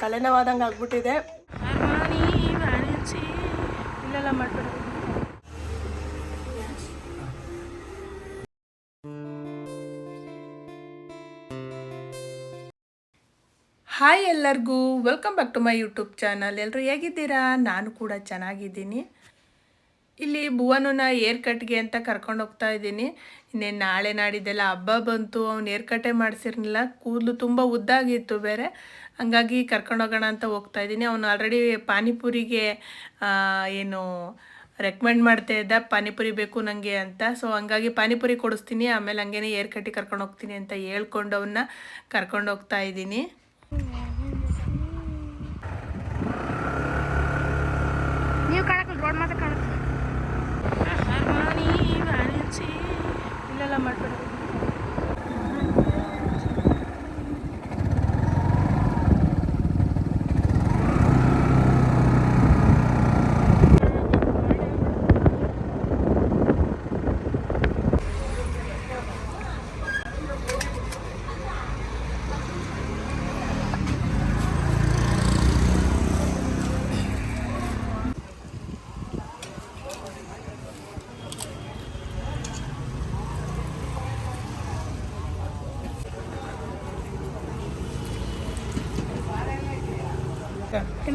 ತಲೆನೋವಾದಂಗೆ ಆಗ್ಬಿಟ್ಟಿದೆ. ಇಲ್ಲೆಲ್ಲ ಮಾಡ್ಬಿಡು ಹಾಯ್ ಎಲ್ಲರಿಗೂ welcome back to my YouTube channel ಎಲ್ಲರೂ ಹೇಗಿದ್ದೀರಾ? ನಾನು ಕೂಡ ಚೆನ್ನಾಗಿದ್ದೀನಿ. ಇಲ್ಲಿ ಭುವನನ ಏರ್ ಕಟ್ಗೆ ಅಂತ ಕರ್ಕೊಂಡು ಹೋಗ್ತಾ ಇದ್ದೀನಿ. ಇನ್ನೇನು ನಾಳೆ ನಾಡಿದ್ದೆಲ್ಲ ಹಬ್ಬ ಬಂತು, ಅವ್ನು ಏರ್ ಕಟ್ಟೆ ಮಾಡಿಸಿರ್ಲಿಲ್ಲ. ಕೂದಲು ತುಂಬ ಉದ್ದಾಗಿತ್ತು ಬೇರೆ. ಹಂಗಾಗಿ ಕರ್ಕೊಂಡು ಹೋಗೋಣ ಅಂತ ಹೋಗ್ತಾ ಇದ್ದೀನಿ. ಅವನು ಆಲ್ರೆಡಿ ಪಾನಿಪುರಿಗೆ ಏನು ರೆಕಮೆಂಡ್ ಮಾಡ್ತಾ ಇದ್ದ, ಪಾನಿಪುರಿ ಬೇಕು ನನಗೆ ಅಂತ. ಸೊ ಹಂಗಾಗಿ ಪಾನಿಪುರಿ ಕೊಡಿಸ್ತೀನಿ. ಆಮೇಲೆ ಹಂಗೇನೆ ಏರ್ ಕಟ್ಟಿ ಕರ್ಕೊಂಡು ಹೋಗ್ತೀನಿ ಅಂತ ಹೇಳ್ಕೊಂಡು ಅವನ್ನ ಕರ್ಕೊಂಡು ಹೋಗ್ತಾ ಇದ್ದೀನಿ ನೀವು ಕಾಣಕ್ಕೆ ರೋಡ್ ಮಾತ್ರ ಕಾಣುತ್ತೆ ಇಲ್ಲೆಲ್ಲ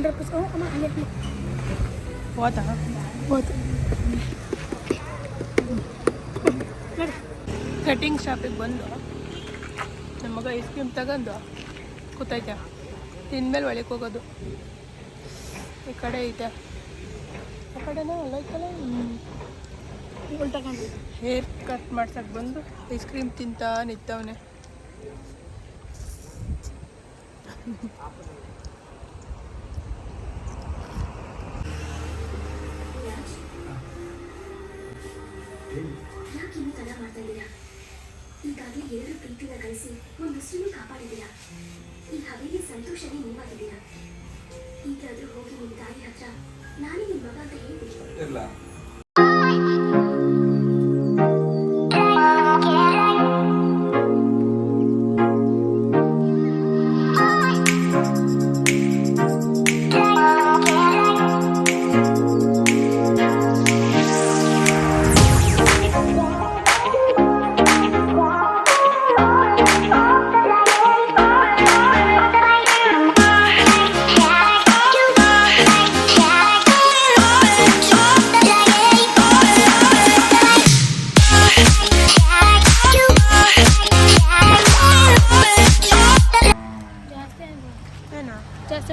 ರುಪೀಸ್ ಹ್ಞೂ ಅಮ್ಮ ಹಂಗೆ. ಹೋತಾ ಹೋಯ್ತು ಕಟಿಂಗ್ ಶಾಪಿಗೆ ಬಂದು ನಮ್ಮ ಮಗ ಐಸ್ ಕ್ರೀಮ್ ತಗೊಂಡು ಕೂತೈತೆ. ತಿಂದ್ಮೇಲೆ ಒಳಗೆ ಹೋಗೋದು. ಈ ಕಡೆ ಐತೆ ಆ ಕಡೆನೇ ಉಲ್ಟಾ ಕಾಣ್ತು ಹೇರ್ ಕಟ್ ಮಾಡ್ಸಕ್ಕೆ ಬಂದು ಐಸ್ ಕ್ರೀಮ್ ತಿಂತಾ ನಿಂತವನೆ. ಯಾಕೆ ಇನ್ನೂ ತಡ ಮಾಡ್ತಾ ಇದ್ದೀರಾ? ಈಗಾಗಲೇ ಎರಡು ಪ್ರೀತಿನ ಗಳಿಸಿ ಒಂದು ಸುಳ್ಳು ಕಾಪಾಡಿದ್ದೀರಾ? ಈ ಹವೆಗೆ ಸಂತೋಷನೇ ನೀವಾಗಿದ್ದೀರಾ ಈಗಾದ್ರೂ ಹೋಗಿ ನಿಮ್ಮ ತಾಯಿ ಹತ್ರ ನಾನೇ ನಿಮ್ಮ ಮಗ ಅಂತ ಹೇಳ್ತೀನಿ.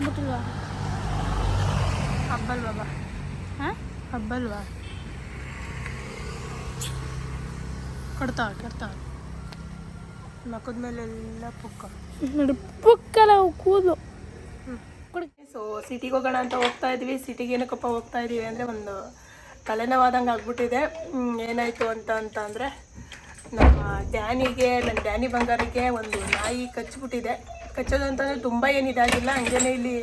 ಜಾಸ್ತಿ ಬಿಟ್ಟಿಲ್ವಾ ಹಬ್ಬಲ್ವಾ ಬಾ ಹಾಂ? ಹಬ್ಬಲ್ವಾ? ಕೊಡ್ತಾ ಕೊಡ್ತಾ ಮಕ್ಕದ ಮೇಲೆಲ್ಲ ಪುಕ್ಕ. ನೋಡಿ ಪುಕ್ಕಲ್ಲ ಕೂದಲು. ಸೊ ಸಿಟಿಗೆ ಹೋಗೋಣ ಅಂತ ಹೋಗ್ತಾ ಇದ್ವಿ. ಸಿಟಿಗೆ ಏನಕ್ಕಪ್ಪ ಹೋಗ್ತಾ ಇದ್ದೀವಿ ಅಂದರೆ ಒಂದು ತಲೆನೋವಾದಂಗೆ ಆಗ್ಬಿಟ್ಟಿದೆ. ಏನಾಯಿತು ಅಂತ ಅಂತ ಅಂದರೆ ನಮ್ಮ ಡ್ಯಾನಿಗೆ ನನ್ನ ಡ್ಯಾನಿ ಬಂಗಾರಕ್ಕೆ ಒಂದು ನಾಯಿ ಕಚ್ಚಿಬಿಟ್ಟಿದೆ. ಕಚ್ಚೋದು ಅಂತಂದರೆ ತುಂಬ ಏನು ಇದಾಗಿಲ್ಲ ಹಂಗೇನೆ ಇಲ್ಲಿ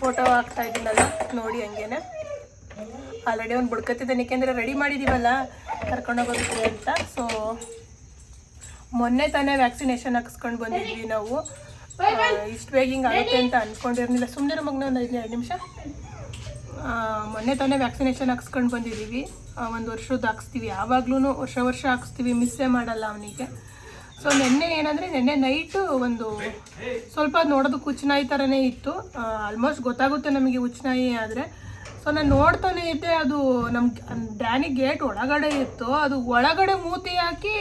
ಫೋಟೋ ಹಾಕ್ತಾ ಇದ್ದೀನಲ್ಲ ನೋಡಿ ಹಂಗೇನೆ. ಆಲ್ರೆಡಿ ಒಂದು ಬುಡ್ಕತ್ತಿದ್ದಾನೆ. ಏಕೆಂದರೆ ರೆಡಿ ಮಾಡಿದ್ದೀವಲ್ಲ ಕರ್ಕೊಂಡೋಗೋದಕ್ಕೆ ಅಂತ. ಸೊ ಮೊನ್ನೆ ತಾನೇ ವ್ಯಾಕ್ಸಿನೇಷನ್ ಹಾಕಿಸ್ಕೊಂಡು ಬಂದಿದ್ವಿ ನಾವು. ಇಷ್ಟು ಬೇಗ ಹಿಂಗೆ ಆಗುತ್ತೆ ಅಂತ ಅಂದ್ಕೊಂಡಿರಲಿಲ್ಲ ಸುಮ್ಮನೆ ಮಗ್ನ ಒಂದು ಐದು ಎರಡು ನಿಮಿಷ ಮೊನ್ನೆ ತಾನೇ ವ್ಯಾಕ್ಸಿನೇಷನ್ ಹಾಕ್ಸ್ಕೊಂಡು ಬಂದಿದ್ದೀವಿ ಒಂದು ವರ್ಷದ್ದು ಹಾಕ್ಸ್ತೀವಿ. ಯಾವಾಗ್ಲೂ ವರ್ಷ ವರ್ಷ ಹಾಕ್ಸ್ತೀವಿ. ಮಿಸ್ಸೇ ಮಾಡಲ್ಲ ಅವನಿಗೆ. ಸೊ ನಿನ್ನೆ ಏನಂದರೆ, ನಿನ್ನೆ ನೈಟು ಒಂದು ಸ್ವಲ್ಪ ನೋಡೋದಕ್ಕೆ ಹುಚ್ಚನಾಯಿ ಥರನೇ ಇತ್ತು. ಆಲ್ಮೋಸ್ಟ್ ಗೊತ್ತಾಗುತ್ತೆ ನಮಗೆ ಹುಚ್ಚನಾಯಿ ಆದರೆ. ಸೊ ನಾನು ನೋಡ್ತಾನೆ ಇದ್ದೆ, ಅದು ನಮ್ಮ ಡ್ಯಾನಿ ಗೇಟ್ ಒಳಗಡೆ ಇತ್ತು. ಅದು ಒಳಗಡೆ ಮೂತಿ ಹಾಕಿ,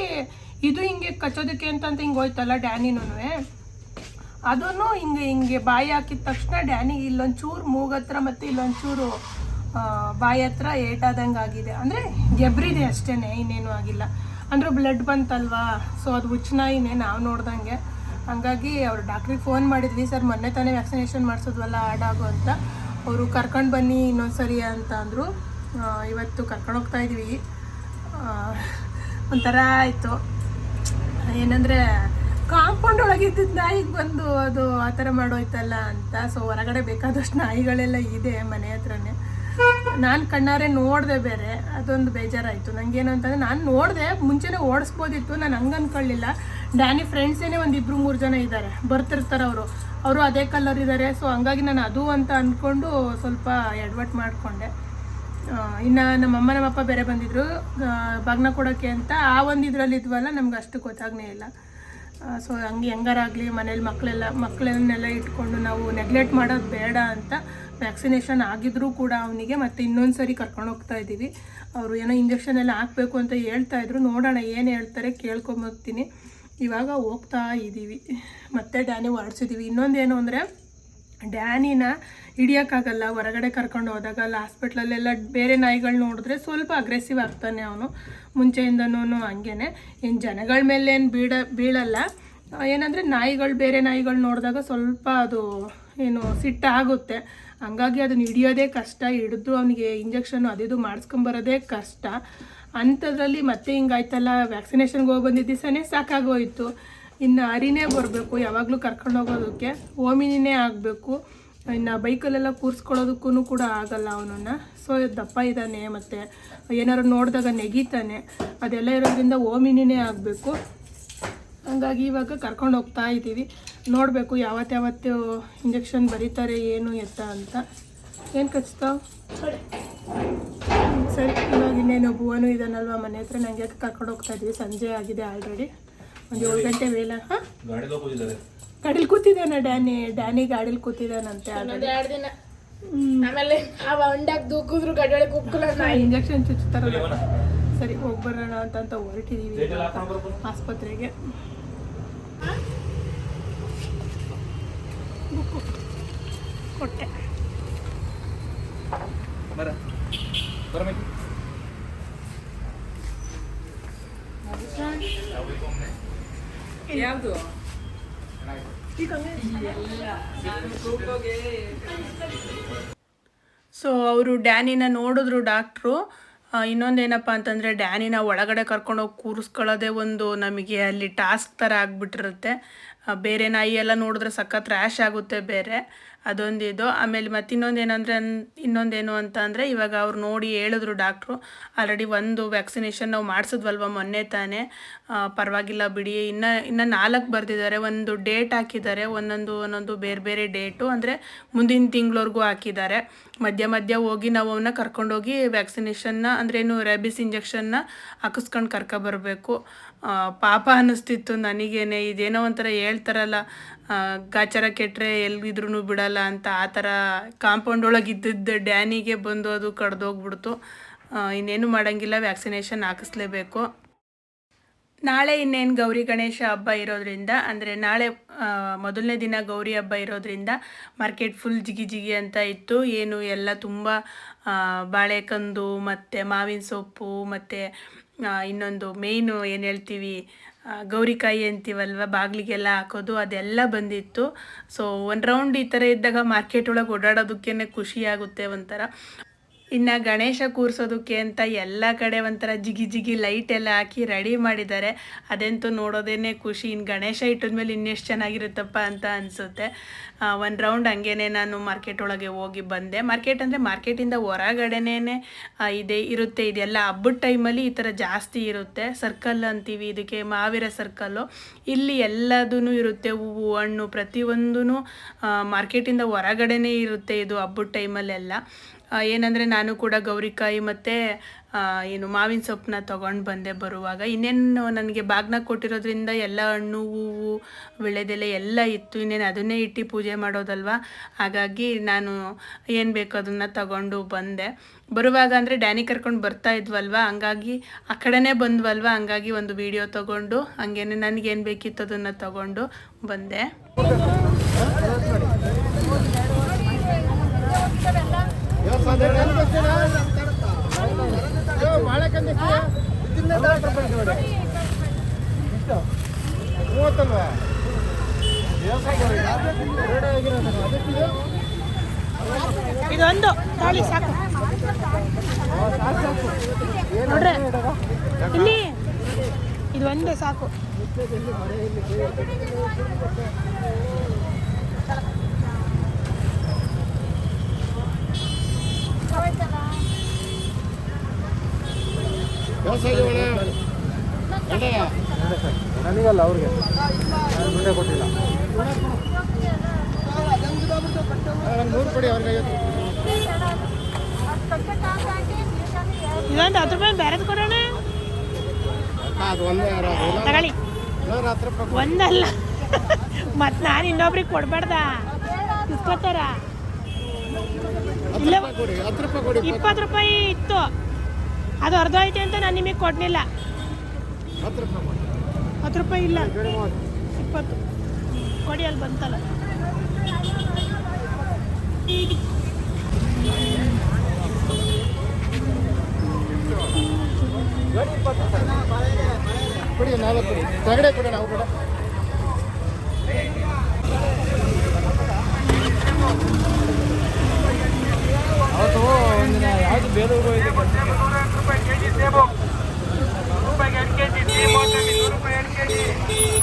ಇದು ಹಿಂಗೆ ಕಚ್ಚೋದಕ್ಕೆ ಅಂತಂತ ಹಿಂಗೆ ಹೋಯ್ತಲ್ಲ ಡ್ಯಾನಿನೂ ಅದನ್ನು ಹಿಂಗೆ ಹಿಂಗೆ ಬಾಯಿ ಹಾಕಿದ ತಕ್ಷಣ ಡ್ಯಾನಿ ಇಲ್ಲೊಂಚೂರು ಮೂಗತ್ರ ಮತ್ತು ಇಲ್ಲೊಂಚೂರು ಬಾಯಿ ಹತ್ರ ಏಟಾದಂಗೆ ಆಗಿದೆ ಅಂದರೆ ಗೆಬ್ರಿದೆ ಅಷ್ಟೇ ಇನ್ನೇನು ಆಗಿಲ್ಲ. ಅಂದ್ರೆ ಬ್ಲಡ್ ಬಂತಲ್ವಾ? ಸೊ ಅದು ಹುಚ್ಚನಾಯಿನೇ ನಾವು ನೋಡ್ದಂಗೆ. ಹಂಗಾಗಿ ಅವ್ರು ಡಾಕ್ಟ್ರಿಗೆ ಫೋನ್ ಮಾಡಿದ್ವಿ, ಸರ್, ಮೊನ್ನೆ ತಾನೇ ವ್ಯಾಕ್ಸಿನೇಷನ್ ಮಾಡಿಸೋದ್ವಲ್ಲ ಆಡಾಗು ಅಂತ. ಅವರು ಕರ್ಕೊಂಡು ಬನ್ನಿ ಇನ್ನೊಂದು ಸರಿ ಅಂತ ಅಂದರು. ಇವತ್ತು ಕರ್ಕೊಂಡು ಹೋಗ್ತಾ ಇದ್ವಿ. ಒಂಥರ ಆಯಿತು. ಏನಂದರೆ ಕಾಂಪೌಂಡ್ ಒಳಗಿದ್ದಿದ್ದು ನಾಯಿಗೆ ಬಂದು ಅದು ಆ ಥರ ಮಾಡೋಯ್ತಲ್ಲ ಅಂತ. ಸೊ ಹೊರಗಡೆ ಬೇಕಾದಷ್ಟು ನಾಯಿಗಳೆಲ್ಲ ಇದೆ ಮನೆ ಹತ್ರನೇ. ನಾನು ಕಣ್ಣಾರೆ ನೋಡಿದೆ ಬೇರೆ, ಅದೊಂದು ಬೇಜಾರಾಯಿತು. ನನಗೇನು ಅಂತಂದರೆ ನಾನು ನೋಡಿದೆ, ಮುಂಚೆನೇ ಓಡಿಸ್ಬೋದಿತ್ತು, ನಾನು ಹಂಗೆ ಅಂದ್ಕೊಳ್ಳಿಲ್ಲ ಡ್ಯಾನಿ ಫ್ರೆಂಡ್ಸೇನೆ ಒಂದು ಇಬ್ಬರು ಮೂರು ಜನ ಇದ್ದಾರೆ ಬರ್ತಿರ್ತಾರೆ ಅವರು. ಅವರು ಅದೇ ಕಲರ್ ಇದ್ದಾರೆ ಸೊ ಹಂಗಾಗಿ ನಾನು ಅದು ಅಂತ ಅಂದ್ಕೊಂಡು ಸ್ವಲ್ಪ ಎಡ್ವರ್ಟ್ ಮಾಡಿಕೊಂಡೆ. ಇನ್ನು ನಮ್ಮಮ್ಮ ನಮ್ಮಪ್ಪ ಬೇರೆ ಬಂದಿದ್ರು ಬಾಗ್ನ ಕೊಡೋಕ್ಕೆ ಅಂತ ಆ ಒಂದು ಇದರಲ್ಲಿ ಇದ್ವಲ್ಲ, ನಮ್ಗೆ ಅಷ್ಟು ಗೊತ್ತಾಗನೇ ಇಲ್ಲ. ಸೊ ಹಂಗೆ ಹೆಂಗಾರಾಗಲಿ, ಮನೇಲಿ ಮಕ್ಕಳೆಲ್ಲ ಮಕ್ಕಳನ್ನೆಲ್ಲ ಇಟ್ಕೊಂಡು ನಾವು ನೆಗ್ಲೆಕ್ಟ್ ಮಾಡೋದು ಬೇಡ ಅಂತ ವ್ಯಾಕ್ಸಿನೇಷನ್ ಆಗಿದ್ರೂ ಕೂಡ ಅವನಿಗೆ ಮತ್ತೆ ಇನ್ನೊಂದು ಸರಿ ಕರ್ಕೊಂಡು ಹೋಗ್ತಾ ಇದ್ದೀವಿ. ಅವರು ಏನೋ ಇಂಜೆಕ್ಷನ್ ಎಲ್ಲ ಹಾಕಬೇಕು ಅಂತ ಹೇಳ್ತಾ ಇದ್ರು. ನೋಡೋಣ ಏನು ಹೇಳ್ತಾರೆ, ಕೇಳ್ಕೊಂಬರ್ತೀನಿ. ಇವಾಗ ಹೋಗ್ತಾ ಇದ್ದೀವಿ. ಮತ್ತೆ ಡ್ಯಾನಿ ಇನ್ನೊಂದು ಇನ್ನೊಂದೇನು ಅಂದರೆ ಡ್ಯಾನಿನ ಹಿಡಿಯೋಕ್ಕಾಗಲ್ಲ, ಹೊರಗಡೆ ಕರ್ಕೊಂಡು ಹೋದಾಗ ಅಲ್ಲಿ ಹಾಸ್ಪಿಟ್ಲಲ್ಲೆಲ್ಲ ಬೇರೆ ನಾಯಿಗಳು ನೋಡಿದ್ರೆ ಸ್ವಲ್ಪ ಅಗ್ರೆಸಿವ್ ಆಗ್ತಾನೆ ಅವನು. ಮುಂಚೆಯಿಂದನೂ ಹಂಗೇನೆ. ಇನ್ನು ಜನಗಳ ಮೇಲೆ ಏನು ಬೀಳ ಬೀಳಲ್ಲ. ಏನಂದರೆ ನಾಯಿಗಳು ಬೇರೆ ನಾಯಿಗಳು ನೋಡಿದಾಗ ಸ್ವಲ್ಪ ಅದು ಏನು ಸಿಟ್ಟಾಗುತ್ತೆ. ಹಂಗಾಗಿ ಅದನ್ನ ಹಿಡಿಯೋದೇ ಕಷ್ಟ. ಹಿಡಿದು ಅವನಿಗೆ ಇಂಜೆಕ್ಷನ್ ಅದಿದು ಮಾಡಿಸ್ಕೊಂಬರೋದೇ ಕಷ್ಟ. ಅಂಥದ್ರಲ್ಲಿ ಮತ್ತೆ ಹಿಂಗಾಯ್ತಲ್ಲ ವ್ಯಾಕ್ಸಿನೇಷನ್ಗೆ ಹೋಗಿ ಬಂದಿದ್ದ ದಿವಸನೇ ಸಾಕಾಗೋಯ್ತು ಇನ್ನು ಅರಿನೇ ಬರಬೇಕು, ಯಾವಾಗಲೂ ಕರ್ಕೊಂಡು ಹೋಗೋದಕ್ಕೆ. ಓಮಿನಿನೇ ಆಗಬೇಕು. ಇನ್ನು ಬೈಕಲ್ಲೆಲ್ಲ ಕೂರಿಸ್ಕೊಳ್ಳೋದಕ್ಕೂ ಕೂಡ ಆಗಲ್ಲ ಅವನನ್ನು. ಸೊ ದಪ್ಪ ಇದ್ದಾನೆ ಮತ್ತು ಏನಾದ್ರು ನೋಡಿದಾಗ ನೆಗೀತಾನೆ. ಅದೆಲ್ಲ ಇರೋದ್ರಿಂದ ಓಮಿನಿನೇ ಆಗಬೇಕು. ಹಂಗಾಗಿ ಇವಾಗ ಕರ್ಕೊಂಡು ಹೋಗ್ತಾ ಇದ್ದೀವಿ. ನೋಡಬೇಕು ಯಾವತ್ತು ಯಾವತ್ತು ಇಂಜೆಕ್ಷನ್ ಬರೀತಾರೆ, ಏನು ಎತ್ತ ಅಂತ. ಏನು ಕಚ್ತಾವ ಸರಿ, ಇವಾಗ ಇನ್ನೇನು ಭುವನು ಇದಾನಲ್ವ ಮನೆ ಹತ್ರ? ನನಗೆ ಕರ್ಕೊಂಡು ಹೋಗ್ತಾ ಇದ್ದೀವಿ ಸಂಜೆ ಆಗಿದೆ ಆಲ್ರೆಡಿ ಒಂದು ಏಳು ಗಂಟೆ ಮೇಲೆ ಹಾಂ? ಗಾಡೀಲಿ ಕೂತಿದ್ದಾನೆ ಡ್ಯಾನಿ ಡ್ಯಾನಿ ಗಾಡೀಲಿ ಕೂತಿದ್ದಾನಂತೆ ಎರಡು ದಿನ. ಆಮೇಲೆ ಆ ಹೊಂಡಾಗ ದೂಕಿದ್ರು ಗಡ್ಡೊಳಗೆ ಕುಕ್ಕಲ ಇಂಜೆಕ್ಷನ್ ಚುಚ್ತಾರಲ್ಲ. ಸರಿ ಹೋಗಿ ಬರೋಣ ಅಂತ ಅಂತ ಹೊರಟಿದ್ದೀವಿ ಆಸ್ಪತ್ರೆಗೆ. ಕೊಟ್ಟೆ. ಬರ. ಬರಬೇಕು ಯಾವುದು? ಸೊ, ಅವರು ಡ್ಯಾನಿನ ನೋಡಿದ್ರು ಡಾಕ್ಟ್ರು. ಇನ್ನೊಂದೇನಪ್ಪ ಅಂತಂದರೆ ಡ್ಯಾನಿನ ಒಳಗಡೆ ಕರ್ಕೊಂಡೋಗಿ ಕೂರಿಸ್ಕೊಳ್ಳೋದೇ ಒಂದು ನಮಗೆ ಅಲ್ಲಿ ಟಾಸ್ಕ್ ಥರ ಆಗಿಬಿಟ್ಟಿರುತ್ತೆ. ಬೇರೆ ನಾಯಿ ಎಲ್ಲ ನೋಡಿದ್ರೆ ಸಖತ್ ರ್ಯಾಶ್ ಆಗುತ್ತೆ ಬೇರೆ. ಅದೊಂದಿದು. ಆಮೇಲೆ ಮತ್ತೆ ಇನ್ನೊಂದು ಏನಂದರೆ ಇನ್ನೊಂದೇನು ಅಂತ ಅಂದರೆ, ಇವಾಗ ಅವ್ರು ನೋಡಿ ಹೇಳಿದ್ರು ಡಾಕ್ಟ್ರು, ಆಲ್ರೆಡಿ ಒಂದು ವ್ಯಾಕ್ಸಿನೇಷನ್ ನಾವು ಮಾಡಿಸಿದ್ವಲ್ವ ಮೊನ್ನೆ ತಾನೇ. ಪರವಾಗಿಲ್ಲ ಬಿಡಿ, ಇನ್ನು ಇನ್ನು ನಾಲ್ಕು ಬರೆದಿದ್ದಾರೆ, ಒಂದು ಡೇಟ್ ಹಾಕಿದ್ದಾರೆ, ಒಂದೊಂದು ಒಂದೊಂದು ಬೇರೆ ಬೇರೆ ಡೇಟು, ಅಂದರೆ ಮುಂದಿನ ತಿಂಗಳವರೆಗೂ ಹಾಕಿದ್ದಾರೆ. ಮಧ್ಯ ಮಧ್ಯ ಹೋಗಿ ನಾವು ಅವನ್ನ ಕರ್ಕೊಂಡೋಗಿ ವ್ಯಾಕ್ಸಿನೇಷನ್ನ ಅಂದ್ರೇನು ರ್ಯಾಬಿಸ್ ಇಂಜೆಕ್ಷನ್ನ ಹಾಕಿಸ್ಕೊಂಡು ಕರ್ಕೊಬರ್ಬೇಕು. ಪಾಪ ಅನ್ನಿಸ್ತಿತ್ತು ನನಗೇನೆ. ಇದೇನೋ ಒಂಥರ ಹೇಳ್ತಾರಲ್ಲ ಗಾಚರ ಕೆಟ್ಟರೆ ಎಲ್ಲಿದ್ರೂ ಬಿಡಲ್ಲ ಅಂತ ಆ ಥರ ಕಾಂಪೌಂಡ್ ಒಳಗೆ ಇದ್ದಿದ್ದ ಡ್ಯಾನಿಗೆ ಬಂದು ಅದು ಕಡ್ದೋಗ್ಬಿಡ್ತು ಇನ್ನೇನು ಮಾಡೋಂಗಿಲ್ಲ, ವ್ಯಾಕ್ಸಿನೇಷನ್ ಹಾಕಿಸ್ಲೇಬೇಕು. ನಾಳೆ ಇನ್ನೇನು ಗೌರಿ ಗಣೇಶ ಹಬ್ಬ ಇರೋದ್ರಿಂದ, ಅಂದರೆ ನಾಳೆ ಮೊದಲನೇ ದಿನ ಗೌರಿ ಹಬ್ಬ ಇರೋದ್ರಿಂದ ಮಾರ್ಕೆಟ್ ಫುಲ್ ಜಿಗಿ ಜಿಗಿ ಅಂತ ಇತ್ತು. ಏನು ಎಲ್ಲ ತುಂಬ ಬಾಳೆಕಂದು, ಮತ್ತು ಮಾವಿನ ಸೊಪ್ಪು, ಮತ್ತು ಇನ್ನೊಂದು ಮೇಯ್ನು ಏನು ಹೇಳ್ತೀವಿ? ಗೌರಿಕಾಯಿ ಅಂತೀವಲ್ವ? ಬಾಗಿಲಿಗೆಲ್ಲ ಹಾಕೋದು, ಅದೆಲ್ಲ ಬಂದಿತ್ತು. ಸೊ ಒಂದು ರೌಂಡ್ ಈ ಥರ ಇದ್ದಾಗ ಮಾರ್ಕೆಟ್ ಒಳಗೆ ಓಡಾಡೋದಕ್ಕೇ ಖುಷಿಯಾಗುತ್ತೆ ಒಂಥರ. ಇನ್ನು ಗಣೇಶ ಕೂರಿಸೋದಕ್ಕೆ ಅಂತ ಎಲ್ಲ ಕಡೆ ಒಂಥರ ಜಿಗಿ ಜಿಗಿ ಲೈಟ್ ಎಲ್ಲ ಹಾಕಿ ರೆಡಿ ಮಾಡಿದ್ದಾರೆ. ಅದಂತೂ ನೋಡೋದೇನೆ ಖುಷಿ. ಇನ್ನು ಗಣೇಶ ಇಟ್ಟಿದ್ಮೇಲೆ ಇನ್ನೆಷ್ಟು ಚೆನ್ನಾಗಿರುತ್ತಪ್ಪ ಅಂತ ಅನಿಸುತ್ತೆ. ಒಂದು ರೌಂಡ್ ಹಂಗೇನೆ ನಾನು ಮಾರ್ಕೆಟ್ ಒಳಗೆ ಹೋಗಿ ಬಂದೆ. ಮಾರ್ಕೆಟ್ ಅಂದರೆ ಮಾರ್ಕೆಟಿಂದ ಹೊರಗಡೆನೇ ಇದೆ, ಇರುತ್ತೆ. ಇದೆಲ್ಲ ಹಬ್ಬದ ಟೈಮಲ್ಲಿ ಈ ಥರ ಜಾಸ್ತಿ ಇರುತ್ತೆ. ಸರ್ಕಲ್ ಅಂತೀವಿ ಇದಕ್ಕೆ ಮಾವಿರ ಸರ್ಕಲ್ಲು ಇಲ್ಲಿ ಎಲ್ಲದೂ ಇರುತ್ತೆ. ಹೂವು, ಹಣ್ಣು ಪ್ರತಿಯೊಂದೂ ಮಾರ್ಕೆಟಿಂದ ಹೊರಗಡೆನೇ ಇರುತ್ತೆ ಇದು ಹಬ್ಬದ ಟೈಮಲ್ಲೆಲ್ಲ ಏನಂದರೆ ನಾನು ಕೂಡ ಗೌರಿಕಾಯಿ ಮತ್ತು ಏನು ಮಾವಿನ ಸೊಪ್ಪನ್ನ ತೊಗೊಂಡು ಬಂದೆ ಬರುವಾಗ. ಇನ್ನೇನು ನನಗೆ ಬಾಗ್ನ ಕೊಟ್ಟಿರೋದ್ರಿಂದ ಎಲ್ಲ ಹಣ್ಣು, ಹೂವು ವಿಳೆದೆಲೆ ಎಲ್ಲ ಇತ್ತು. ಇನ್ನೇನು ಅದನ್ನೇ ಇಟ್ಟು ಪೂಜೆ ಮಾಡೋದಲ್ವ? ಹಾಗಾಗಿ ನಾನು ಏನು ಬೇಕು ಅದನ್ನು ತಗೊಂಡು ಬಂದೆ. ಬರುವಾಗ ಅಂದರೆ ಡ್ಯಾನಿ ಕರ್ಕೊಂಡು ಬರ್ತಾ ಇದ್ವಲ್ವ? ಹಂಗಾಗಿ ಆ ಕಡೆನೇ ಬಂದ್ವಲ್ವ? ಹಂಗಾಗಿ ಒಂದು ವಿಡಿಯೋ ತೊಗೊಂಡು, ಹಂಗೇನೆ ನನಗೇನು ಬೇಕಿತ್ತು ಅದನ್ನು ತಗೊಂಡು ಬಂದೆ. ಇದೊಂದು. ತಾಳಿ ಸಾಕು. ನೋಡ್ರೆ ಇಲ್ಲಿ ಇದು ಒಂದೇ ಸಾಕು. ನನಗಲ್ಲ ಅವ್ರಿಗೆ. ಕೊಟ್ಟಿಲ್ಲ. ನೂರು ಕೊಡಿ ಅವ್ರಿಗೆ ಇದೊಂದು ಹತ್ತು ರೂಪಾಯಿ ಬೇರೆದು ಕೊಡೋಣ? ತಗೊಳ್ಳಿ. ಒಂದಲ್ಲ. ಮತ್ತು ನಾನು ಇನ್ನೊಬ್ರಿಗೆ ಕೊಡ್ಬಾರ್ದ? ಇಸ್ಕೋತಾರ ಇಲ್ಲ ಇಪ್ಪತ್ತು ರೂಪಾಯಿ ಇತ್ತು. ಅದು ಅರ್ಧ ಐತೆ ಅಂತ ನಾನು ನಿಮಗೆ ಕೊಡ್ಲಿಲ್ಲ. ಹತ್ತು ರೂಪಾಯಿ ಇಲ್ಲ. ಇಪ್ಪತ್ತು. ಕೊಡಿ ಅಲ್ಲಿ ಬಂತಲ್ಲ. ಕೊಡಿ ನಾಲ್ಕು ಕೊಡಿ. ತಗಡೆ ಕೊಡಿ ನಾವು ಕೂಡ. ಅವತ್ತು ಒಂದಿನ ಯಾವುದು ಬೇರೆ ಕೆ ಇದೆ